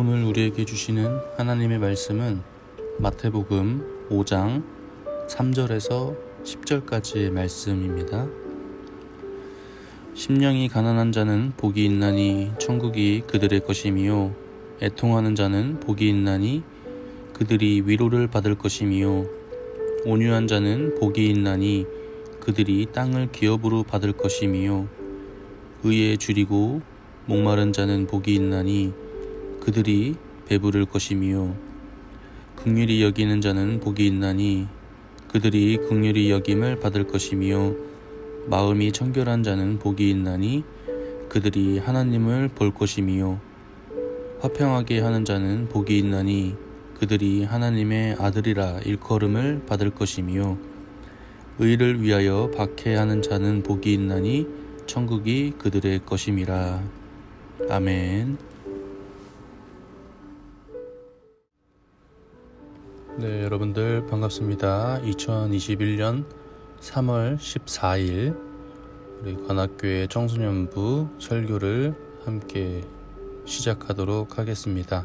오늘 우리에게 주시는 하나님의 말씀은 마태복음 5장 3절에서 10절까지의 말씀입니다. 심령이 가난한 자는 복이 있나니 천국이 그들의 것이미요 애통하는 자는 복이 있나니 그들이 위로를 받을 것이미요 온유한 자는 복이 있나니 그들이 땅을 기업으로 받을 것이미요 의에 줄이고 목마른 자는 복이 있나니 그들이 배부를 것이미요 긍휼히 여기는 자는 복이 있나니 그들이 긍휼히 여김을 받을 것이미요 마음이 청결한 자는 복이 있나니 그들이 하나님을 볼 것이미요 화평하게 하는 자는 복이 있나니 그들이 하나님의 아들이라 일컬음을 받을 것이미요 의를 위하여 박해하는 자는 복이 있나니 천국이 그들의 것임이라 아멘. 네, 여러분들 반갑습니다. 2021년 3월 14일 우리 관악교회 청소년부 설교를 함께 시작하도록 하겠습니다.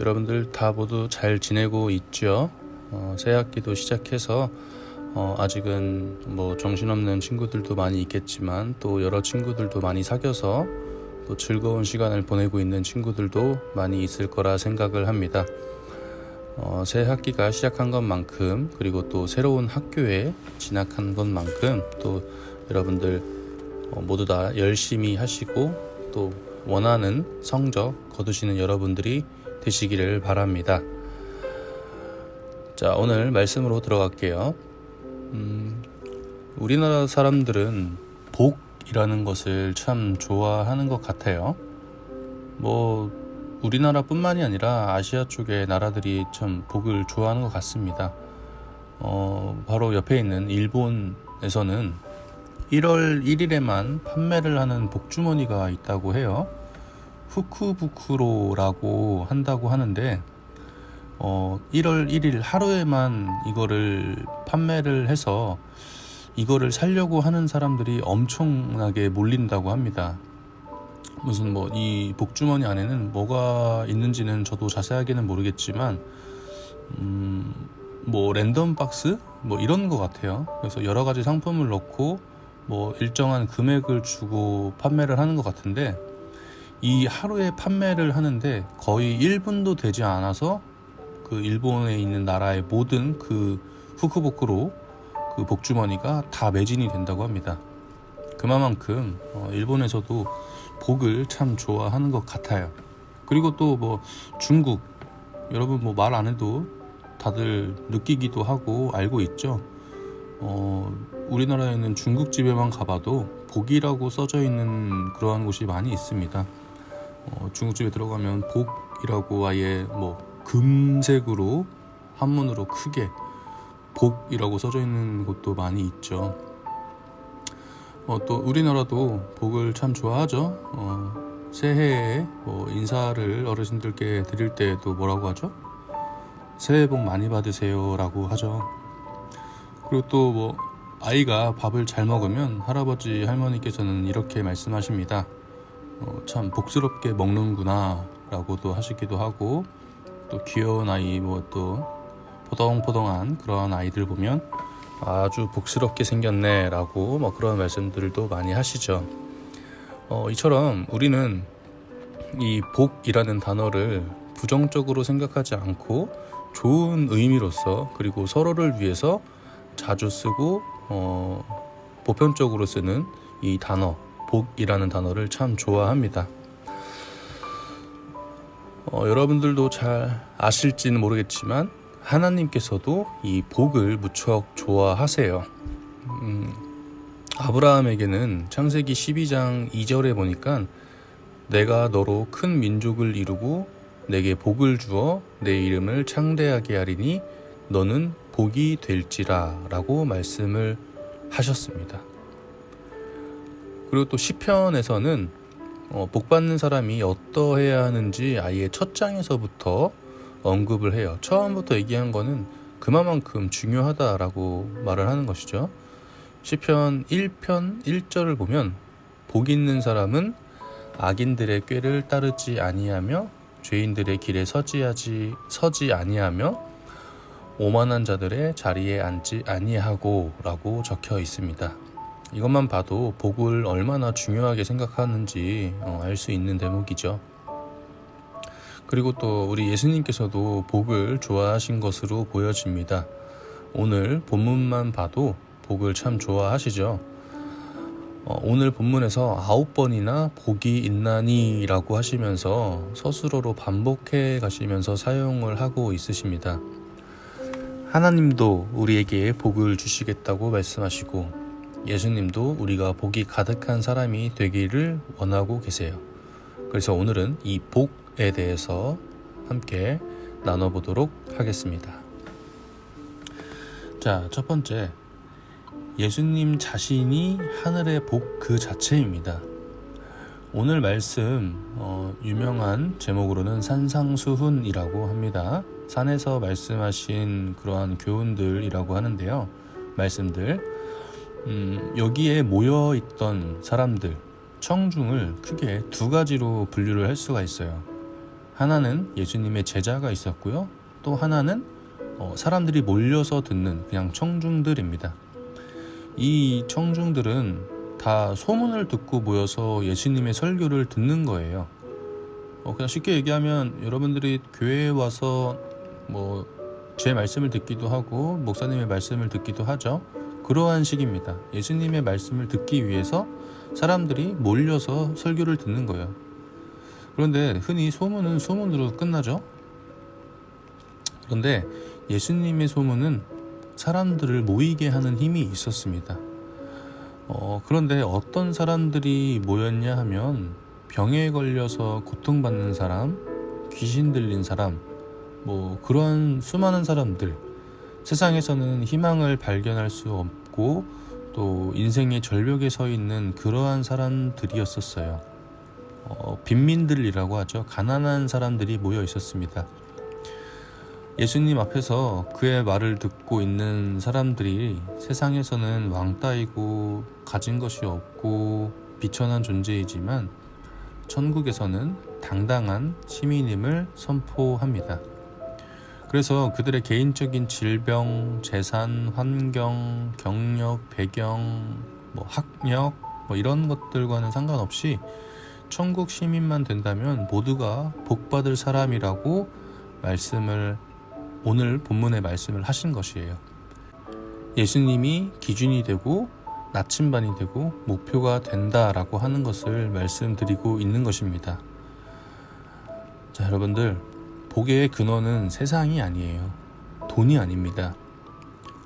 여러분들 다 모두 잘 지내고 있죠? 어, 새 학기도 시작해서 어, 아직은 뭐 정신없는 친구들도 많이 있겠지만 또 여러 친구들도 많이 사귀어서 또 즐거운 시간을 보내고 있는 친구들도 많이 있을 거라 생각을 합니다. 어, 새 학기가 시작한 것만큼 그리고 또 새로운 학교에 진학한 것만큼 또 여러분들 어, 모두 다 열심히 하시고 또 원하는 성적 거두시는 여러분들이 되시기를 바랍니다. 자, 오늘 말씀으로 들어갈게요. 음, 우리나라 사람들은 복 이라는 것을 참 좋아하는 것 같아요. 뭐, 우리나라뿐만이 아니라 아시아 쪽의 나라들이 참 복을 좋아하는 것 같습니다. 어, 바로 옆에 있는 일본에서는 1월 1일에만 판매를 하는 복주머니가 있다고 해요. 후쿠부쿠로라고 한다고 하는데, 어, 1월 1일 하루에만 이거를 판매를 해서 이거를 살려고 하는 사람들이 엄청나게 몰린다고 합니다. 무슨 뭐 이 복주머니 안에는 뭐가 있는지는 저도 자세하게는 모르겠지만 음, 뭐 랜덤 박스 뭐 이런 것 같아요. 그래서 여러 가지 상품을 넣고 뭐 일정한 금액을 주고 판매를 하는 것 같은데 이 하루에 판매를 하는데 거의 1분도 되지 않아서 그 일본에 있는 나라의 모든 그 후크보크로 그 복주머니가 다 매진이 된다고 합니다. 그만큼 어, 일본에서도 복을 참 좋아하는 것 같아요. 그리고 또 뭐 중국 여러분 뭐 말 안 해도 다들 느끼기도 하고 알고 있죠. 어, 우리나라에는 중국집에만 가봐도 복이라고 써져 있는 그러한 곳이 많이 있습니다. 어, 중국집에 들어가면 복이라고 아예 뭐 금색으로 한문으로 크게 복이라고 써져 있는 곳도 많이 있죠. 어, 또 우리나라도 복을 참 좋아하죠. 어, 새해에 뭐 인사를 어르신들께 드릴 때도 뭐라고 하죠? 새해 복 많이 받으세요라고 하죠. 그리고 또 뭐 아이가 밥을 잘 먹으면 할아버지 할머니께서는 이렇게 말씀하십니다. 어, 참 복스럽게 먹는구나라고도 하시기도 하고 또 귀여운 아이 뭐또 포동포동한 그런 아이들 보면 아주 복스럽게 생겼네 라고 뭐 그런 말씀들도 많이 하시죠. 어, 이처럼 우리는 이 복이라는 단어를 부정적으로 생각하지 않고 좋은 의미로서 그리고 서로를 위해서 자주 쓰고 어, 보편적으로 쓰는 이 단어 복이라는 단어를 참 좋아합니다. 어, 여러분들도 잘 아실지는 모르겠지만 하나님께서도 이 복을 무척 좋아하세요. 음, 아브라함에게는 창세기 12장 2절에 보니까 내가 너로 큰 민족을 이루고 내게 복을 주어 내 이름을 창대하게 하리니 너는 복이 될지라 라고 말씀을 하셨습니다. 그리고 또 시편에서는 어, 복 받는 사람이 어떠해야 하는지 아예 첫 장에서부터 언급을 해요. 처음부터 얘기한 거는 그만큼 중요하다라고 말을 하는 것이죠. 시편 1편 1절을 보면 복 있는 사람은 악인들의 꾀를 따르지 아니하며 죄인들의 길에 서지하지 서지 아니하며 오만한 자들의 자리에 앉지 아니하고라고 적혀 있습니다. 이것만 봐도 복을 얼마나 중요하게 생각하는지 어, 알수 있는 대목이죠. 그리고 또 우리 예수님께서도 복을 좋아하신 것으로 보여집니다. 오늘 본문만 봐도 복을 참 좋아하시죠. 어, 오늘 본문에서 아홉 번이나 복이 있나니라고 하시면서 서술어로 반복해 가시면서 사용을 하고 있으십니다. 하나님도 우리에게 복을 주시겠다고 말씀하시고 예수님도 우리가 복이 가득한 사람이 되기를 원하고 계세요. 그래서 오늘은 이 복 에 대해서 함께 나눠보도록 하겠습니다. 자, 첫 번째. 예수님 자신이 하늘의 복 그 자체입니다. 오늘 말씀 어, 유명한 제목으로는 산상수훈이라고 합니다. 산에서 말씀하신 그러한 교훈들이라고 하는데요. 말씀들 음, 여기에 모여 있던 사람들 청중을 크게 두 가지로 분류를 할 수가 있어요. 하나는 예수님의 제자가 있었고요. 또 하나는 어, 사람들이 몰려서 듣는 그냥 청중들입니다. 이 청중들은 다 소문을 듣고 모여서 예수님의 설교를 듣는 거예요. 어, 그냥 쉽게 얘기하면 여러분들이 교회에 와서 뭐 제 말씀을 듣기도 하고 목사님의 말씀을 듣기도 하죠. 그러한 식입니다. 예수님의 말씀을 듣기 위해서 사람들이 몰려서 설교를 듣는 거예요. 그런데 흔히 소문은 소문으로 끝나죠. 그런데 예수님의 소문은 사람들을 모이게 하는 힘이 있었습니다. 어, 그런데 어떤 사람들이 모였냐 하면 병에 걸려서 고통받는 사람, 귀신 들린 사람, 뭐 그런 수많은 사람들, 세상에서는 희망을 발견할 수 없고 또 인생의 절벽에 서 있는 그러한 사람들이었었어요. 어, 빈민들이라고 하죠. 가난한 사람들이 모여 있었습니다. 예수님 앞에서 그의 말을 듣고 있는 사람들이 세상에서는 왕따이고 가진 것이 없고 비천한 존재이지만 천국에서는 당당한 시민임을 선포합니다. 그래서 그들의 개인적인 질병, 재산, 환경, 경력, 배경, 뭐 학력, 뭐 이런 것들과는 상관없이 천국 시민만 된다면 모두가 복받을 사람이라고 말씀을 오늘 본문의 말씀을 하신 것이에요. 예수님이 기준이 되고 나침반이 되고 목표가 된다라고 하는 것을 말씀드리고 있는 것입니다. 자, 여러분들, 복의 근원은 세상이 아니에요. 돈이 아닙니다.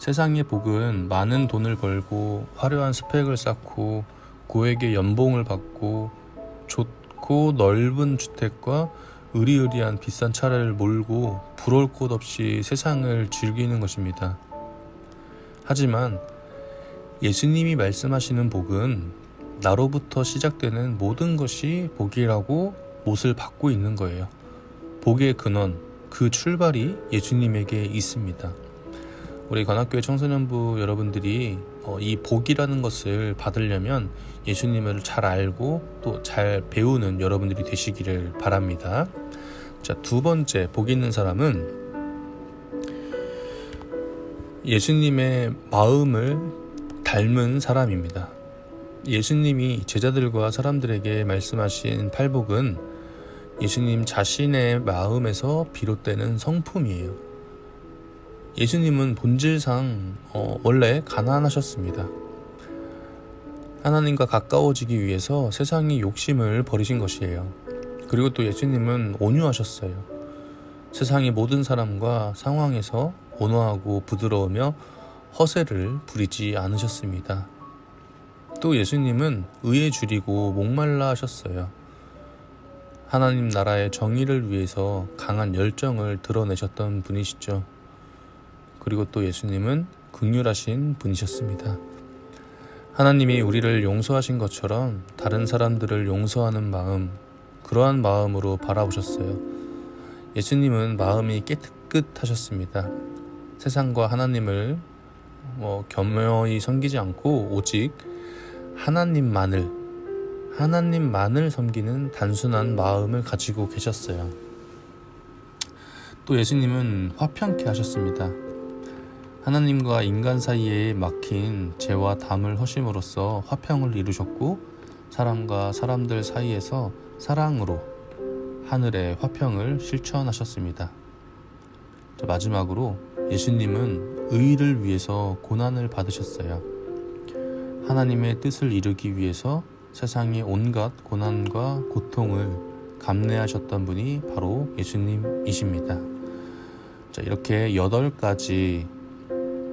세상의 복은 많은 돈을 벌고 화려한 스펙을 쌓고 고액의 연봉을 받고 좋고 넓은 주택과 의리의리한 비싼 차를 몰고 부러울 곳 없이 세상을 즐기는 것입니다. 하지만 예수님이 말씀하시는 복은 나로부터 시작되는 모든 것이 복이라고 못을 받고 있는 거예요. 복의 근원, 그 출발이 예수님에게 있습니다. 우리 관악교회 청소년부 여러분들이 어, 이 복이라는 것을 받으려면 예수님을 잘 알고 또 잘 배우는 여러분들이 되시기를 바랍니다. 자, 두 번째 복 있는 사람은 예수님의 마음을 닮은 사람입니다. 예수님이 제자들과 사람들에게 말씀하신 팔복은 예수님 자신의 마음에서 비롯되는 성품이에요. 예수님은 본질상 어, 원래 가난하셨습니다. 하나님과 가까워지기 위해서 세상의 욕심을 버리신 것이에요. 그리고 또 예수님은 온유하셨어요. 세상의 모든 사람과 상황에서 온화하고 부드러우며 허세를 부리지 않으셨습니다. 또 예수님은 의에 줄이고 목말라 하셨어요. 하나님 나라의 정의를 위해서 강한 열정을 드러내셨던 분이시죠. 그리고 또 예수님은 극률하신 분이셨습니다. 하나님이 우리를 용서하신 것처럼 다른 사람들을 용서하는 마음, 그러한 마음으로 바라보셨어요. 예수님은 마음이 깨끗하셨습니다. 세상과 하나님을 뭐 겸허히 섬기지 않고 오직 하나님만을 하나님만을 섬기는 단순한 마음을 가지고 계셨어요. 또 예수님은 화평케 하셨습니다. 하나님과 인간 사이에 막힌 죄와 담을 허심으로써 화평을 이루셨고 사람과 사람들 사이에서 사랑으로 하늘의 화평을 실천하셨습니다. 자, 마지막으로 예수님은 의를 위해서 고난을 받으셨어요. 하나님의 뜻을 이루기 위해서 세상의 온갖 고난과 고통을 감내하셨던 분이 바로 예수님이십니다. 자, 이렇게 여덟 가지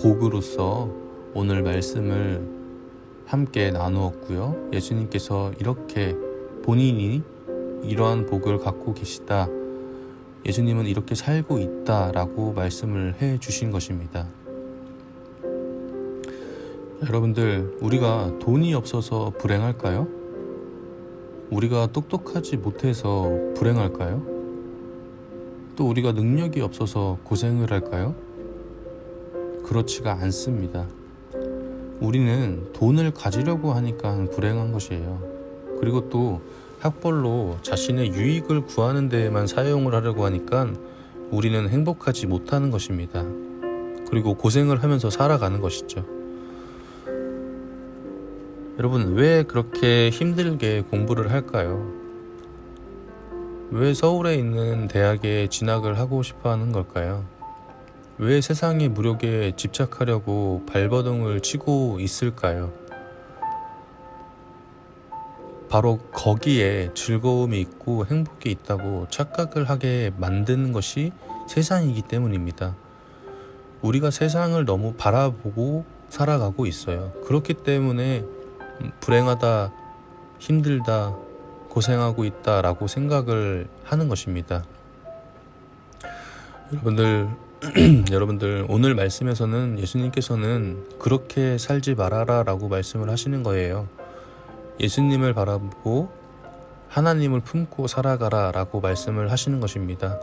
복으로서 오늘 말씀을 함께 나누었고요. 예수님께서 이렇게 본인이 이러한 복을 갖고 계시다. 예수님은 이렇게 살고 있다 라고 말씀을 해 주신 것입니다. 여러분들, 우리가 돈이 없어서 불행할까요? 우리가 똑똑하지 못해서 불행할까요? 또 우리가 능력이 없어서 고생을 할까요? 그렇지가 않습니다. 우리는 돈을 가지려고 하니까 불행한 것이에요. 그리고 또 학벌로 자신의 유익을 구하는 데에만 사용을 하려고 하니까 우리는 행복하지 못하는 것입니다. 그리고 고생을 하면서 살아가는 것이죠. 여러분, 왜 그렇게 힘들게 공부를 할까요? 왜 서울에 있는 대학에 진학을 하고 싶어 하는 걸까요? 왜 세상의 무력에 집착하려고 발버둥을 치고 있을까요? 바로 거기에 즐거움이 있고 행복이 있다고 착각을 하게 만드는 것이 세상이기 때문입니다. 우리가 세상을 너무 바라보고 살아가고 있어요. 그렇기 때문에 불행하다, 힘들다, 고생하고 있다라고 생각을 하는 것입니다. 여러분들, 여러분들, 오늘 말씀에서는 예수님께서는 그렇게 살지 말아라 라고 말씀을 하시는 거예요. 예수님을 바라보고 하나님을 품고 살아가라 라고 말씀을 하시는 것입니다.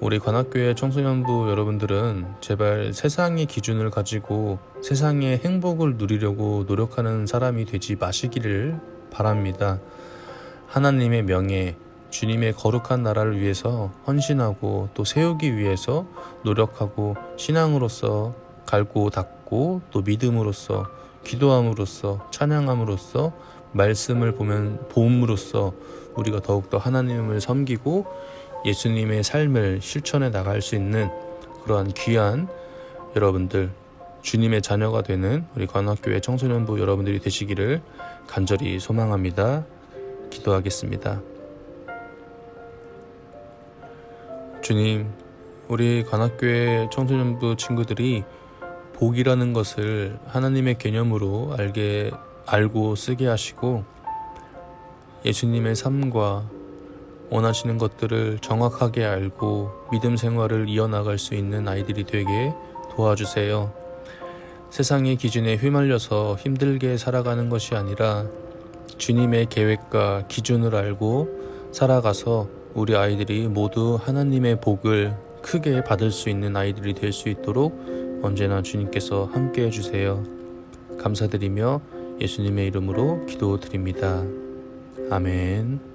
우리 관악교회 청소년부 여러분들은 제발 세상의 기준을 가지고 세상의 행복을 누리려고 노력하는 사람이 되지 마시기를 바랍니다. 하나님의 명예, 주님의 거룩한 나라를 위해서 헌신하고 또 세우기 위해서 노력하고 신앙으로서 갈고 닦고 또 믿음으로써 기도함으로써 찬양함으로써 말씀을 보면 보음으로써 우리가 더욱더 하나님을 섬기고 예수님의 삶을 실천해 나갈 수 있는 그러한 귀한 여러분들 주님의 자녀가 되는 우리 관악교회 청소년부 여러분들이 되시기를 간절히 소망합니다. 기도하겠습니다. 주님, 우리 관악교회 청소년부 친구들이 복이라는 것을 하나님의 개념으로 알게 알고 쓰게 하시고 예수님의 삶과 원하시는 것들을 정확하게 알고 믿음 생활을 이어나갈 수 있는 아이들이 되게 도와주세요. 세상의 기준에 휘말려서 힘들게 살아가는 것이 아니라 주님의 계획과 기준을 알고 살아가서 우리 아이들이 모두 하나님의 복을 크게 받을 수 있는 아이들이 될 수 있도록 언제나 주님께서 함께 해주세요. 감사드리며 예수님의 이름으로 기도드립니다. 아멘.